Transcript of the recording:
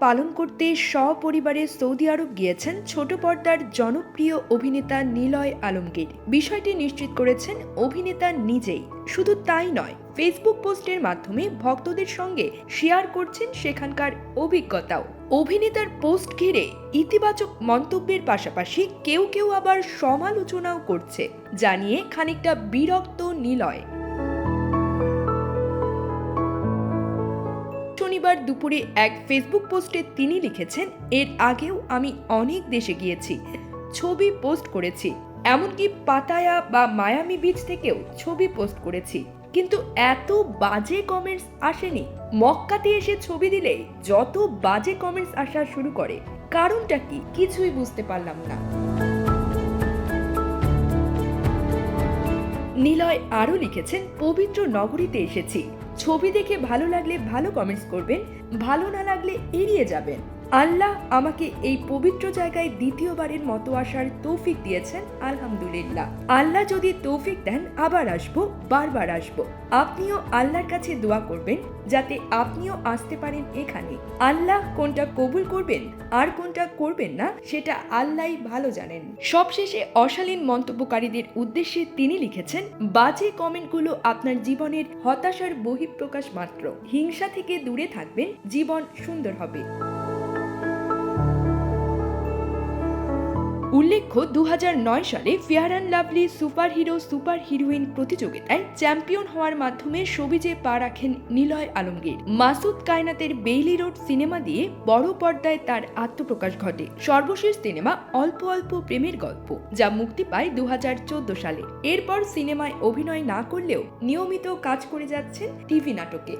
পালন করতে সপরিবারে সৌদি আরব গিয়েছেন ছোট পর্দার জনপ্রিয় অভিনেতা নিলয় আলমগীর। বিষয়টি নিশ্চিত করেছেন অভিনেতা নিজেই। শুধু তাই নয় ফেসবুক পোস্টের মাধ্যমে ভক্তদের সঙ্গে শেয়ার করছেন সেখানকার অভিজ্ঞতাও। অভিনেতার পোস্ট ঘিরে ইতিবাচক মন্তব্যের পাশাপাশি কেউ কেউ আবার সমালোচনাও করছে, জানিয়ে খানিকটা বিরক্ত নিলয়। শনিবার দুপুরে এক ফেসবুক পোস্টে তিনি লিখেছেন, এর আগেও আমি অনেক দেশে গিয়েছি, ছবি পোস্ট করেছি। এমনকি পাতায়া বা মায়ামি বিচ থেকেও ছবি পোস্ট করেছি। কিন্তু এত বাজে কমেন্টস আসেনি। মক্কাতে এসে ছবি দিলে যত বাজে কমেন্টস আসা শুরু করে। কারণটা কি কিছুই বুঝতে পারলাম না। নিলয় আরও লিখেছেন, পবিত্র নগরীতে এসেছি। ছবি দেখে ভালো লাগলে ভালো কমেন্টস করবেন ভালো না লাগলে এড়িয়ে যাবেন। আল্লাহ আমাকে এই পবিত্র জায়গায় দ্বিতীয়বারের মতো আসার তৌফিক দিয়েছেন, আলহামদুলিল্লাহ। আল্লাহ যদি তৌফিক দেন, আবার আসব, বারবার আসব। আপনিও আল্লাহর কাছে দোয়া করবেন, যাতে আপনিও আসতে পারেন এখানে। আল্লাহ কোনটা কবুল করবেন, আর কোনটা করবেন না, সেটা আল্লাহই ভালো জানেন। সবশেষে অশালীন মন্তব্যকারীদের উদ্দেশ্যে তিনি লিখেছেন, বাজে কমেন্টগুলো আপনার জীবনের হতাশার বহিঃপ্রকাশ মাত্র। হিংসা থেকে দূরে থাকবেন, জীবন সুন্দর হবে। উল্লেখ্য দু হাজার নয় সালে Fair and Lovely super hero super heroine প্রতিযোগিতায় চ্যাম্পিয়ন হওয়ার মাধ্যমে সবিজে পা রাখেন নিলয় আলমগীর। মাসুদ কায়নাতের বেইলি রোড সিনেমা দিয়ে বড় পর্দায় তার আত্মপ্রকাশ ঘটে। সর্বশেষ সিনেমা অল্প অল্প প্রেমের গল্প, যা মুক্তি পায় দু হাজার চোদ্দ সালে। এরপর সিনেমায় অভিনয় না করলেও নিয়মিত কাজ করে যাচ্ছেন টিভি নাটকে।